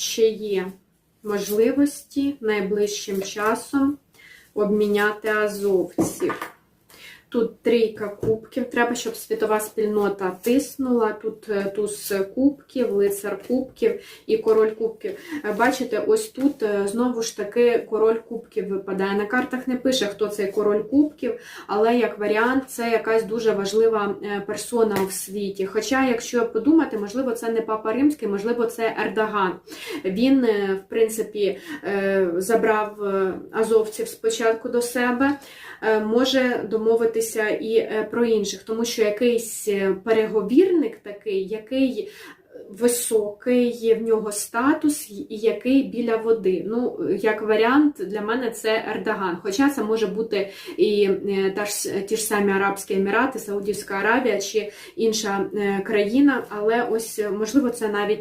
чи є можливості найближчим часом обміняти азовців. Тут трійка кубків. Треба, щоб світова спільнота тиснула. Тут е, туз кубків, лицар кубків і король кубків. Е, Бачите, ось тут е, знову ж таки король кубків випадає. На картах не пише, хто цей король кубків, але як варіант, це якась дуже важлива персона в світі. Хоча, якщо подумати, можливо, це не папа римський, можливо, це Ердоган. Він, в принципі, забрав азовців спочатку до себе, може домовитися і е, про інших, тому що якийсь е, переговірник такий, який високий, в нього статус і який біля води. Ну, як варіант, для мене це Ердоган. Хоча це може бути і е, та ж, ті ж самі Арабські Емірати, Саудівська Аравія чи інша країна, але ось можливо це навіть